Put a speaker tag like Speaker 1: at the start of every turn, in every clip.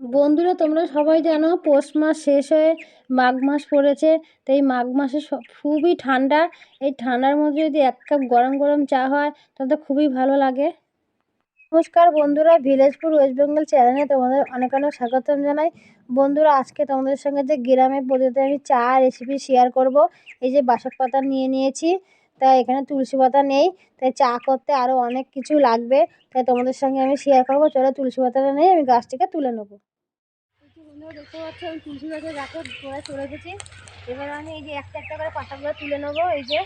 Speaker 1: বন্ধুরা, তোমরা সবাই জানো পৌষ মাস শেষ হয়ে মাঘ মাস পড়েছে তো এই মাঘ মাসে খুবই ঠান্ডা। এই ঠান্ডার মধ্যে যদি এক কাপ গরম গরম চা হয়, তাহলে খুবই ভালো লাগে। নমস্কার বন্ধুরা ভিলেজপুর ওয়েস্ট বেঙ্গল চ্যানেলে তোমাদের অনেক অনেক স্বাগতম জানাই। বন্ধুরা, আজকে তোমাদের সঙ্গে যে গ্রামের পদ্ধতিতে আমি চা রেসিপি শেয়ার করব, এই যে বাসক পাতা নিয়ে নিয়েছি। তাই এখানে তুলসী পাতা নেই, তাই চা করতে আরও অনেক কিছু লাগবে, তাই তোমাদের সঙ্গে আমি শেয়ার করব। চলো তুলসী পাতাটা নেই আমি গাছটিকে তুলে নেব। দেখতে পাচ্ছি, আমি তুলসী গাছের গাছে গোড়ায় চলে এসেছি। এবার আমি এই যে একটা একটা করে পাতাগুলো তুলে নেব, এই যে।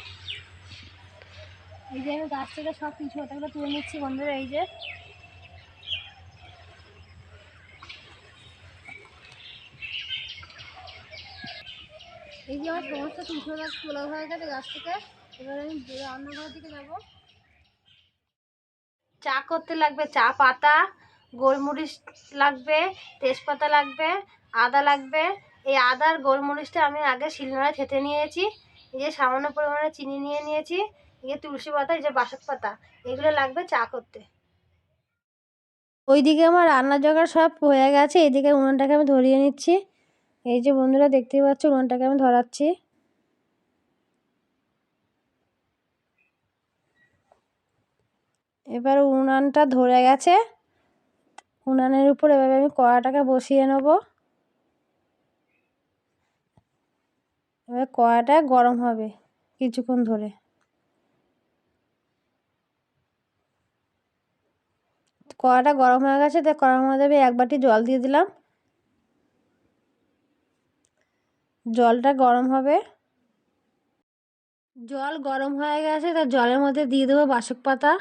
Speaker 1: এই যে আমি গাছ থেকে সব তুলসী পাতাগুলো তুলে নিচ্ছি বন্ধুরা, এই যে। এই যে আমার সমস্ত তুলসী পাতা তোলা হয়ে গেছে গাছ থেকে চা করতে লাগবে, চা পাতা, গোলমরিচ লাগবে, তেজপাতা লাগবে, আদা লাগবে। এই আদার গোলমরিচটা আমি আগে শিলনোড়ায় থেতে নিয়েছি, এই যে সামান্য পরিমাণে চিনি নিয়ে নিয়েছি, এই যে তুলসী পাতা, এই যে বাসক পাতা, এগুলো লাগবে চা করতে। ওইদিকে আমার রান্নার জোগাড় সব হয়ে গেছে এইদিকে উনুনটাকে আমি ধরিয়ে নিচ্ছি। এই যে বন্ধুরা দেখতেই পাচ্ছ, উনুনটাকে আমি ধরাচ্ছি। এবার উনানটা ধরে গেছে। উনানের উপর এভাবে আমি কড়াটাকে বসিয়ে নেব। এবার কড়াটা গরম হবে কিছুক্ষণ ধরে। কড়াটা গরম হয়ে গেছে তাই কড়ার মধ্যে আমি এক বাটি জল দিয়ে দিলাম। জলটা গরম হবে। জল গরম হয়ে গেছে, তা জলের মধ্যে দিয়ে দেবো বাসক পাতা।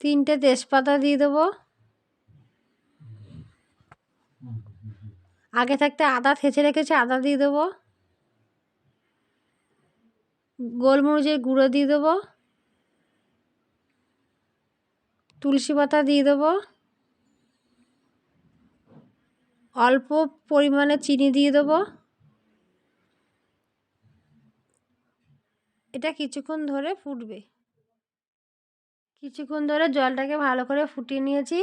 Speaker 1: তিনটে তেজপাতা দিয়ে দেবো। আগে থাকতে আদা থেঁচে রেখেছি, আদা দিয়ে দেবো। গোলমরিচের গুঁড়ো দিয়ে দেবো। তুলসী পাতা দিয়ে দেবো। অল্প পরিমাণে চিনি দিয়ে দেবো। এটা কিছুক্ষণ ধরে ফুটবে। কিছুক্ষণ ধরে জলটাকে ভালো করে ফুটিয়ে নিয়েছি।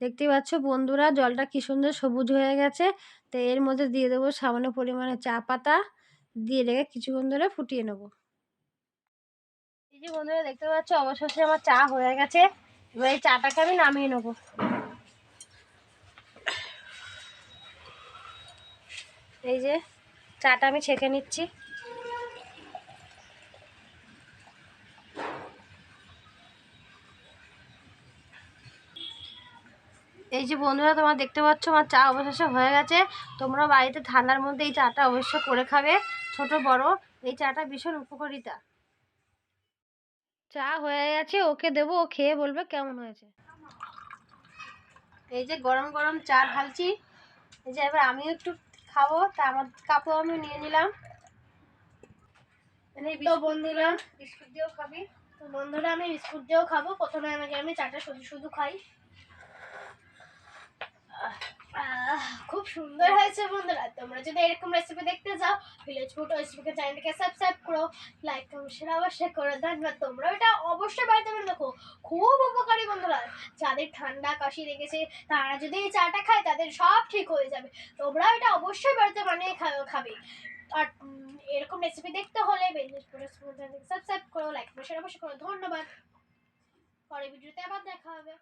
Speaker 1: দেখতে পাচ্ছ বন্ধুরা, জলটা কী সুন্দর সবুজ হয়ে গেছে। তো এর মধ্যে দিয়ে দেবো সামান্য পরিমাণে চা পাতা। দিয়ে রেখে কিছুক্ষণ ধরে ফুটিয়ে নেব। যে বন্ধুরা, দেখতে পাচ্ছ অবশেষে আমার চা হয়ে গেছে। এবার এই চাটাকে আমি নামিয়ে নেব। এই যে চাটা আমি ছেঁকে নিচ্ছি। এই যে বন্ধুরা, তোমরা দেখতে পাচ্ছ আমার চা অবশেষে হয়ে গেছে। তোমরা বাড়িতে ঠান্ডার মধ্যে এই চাটা অবশ্যই করে খাবে, ছোট, বড়। এই চাটা ভীষণ উপকারিতা। চা হয়ে গেছে, ওকে দেবো, ও খেয়ে বলবে কেমন হয়েছে। এই যে গরম গরম চা ঢালছি। এই যে এবার আমিও একটু খাব, তা আমার কাপও আমি নিয়ে নিলাম। বন্ধুরা, বিস্কুট দিয়েও খাবি। তো বন্ধুরা, আমি বিস্কুট দিয়েও খাব। প্রথমে আমি চাটা শুধু শুধু খাই আহ, খুব সুন্দর হয়েছে বন্ধুরা। তোমরা যদি এরকম রেসিপি দেখতে যাও ভিলেজ ফুড ওয়েস্টবুকের চ্যানেলটিকে সাবস্ক্রাইব করো লাইক অবশ্যই অবশ্যই করো। ধন্যবাদ। তোমরা এটা অবশ্যই বাড়িতে বানিয়ে দেখো। খুব উপকারী বন্ধুরা। যাদের ঠান্ডা, কাশি লেগেছে, তারা যদি এই চাটা খায়, তাদের সব ঠিক হয়ে যাবে। তোমরা এটা অবশ্যই বাড়িতে বানিয়ে খাবে। আর এরকম রেসিপি দেখতে হলে ভিলেজ ফুড চ্যানেলটিকে সাবস্ক্রাইব করো লাইক অবশ্যই অবশ্যই করো। ধন্যবাদ। পরের ভিডিওতে আবার দেখা হবে।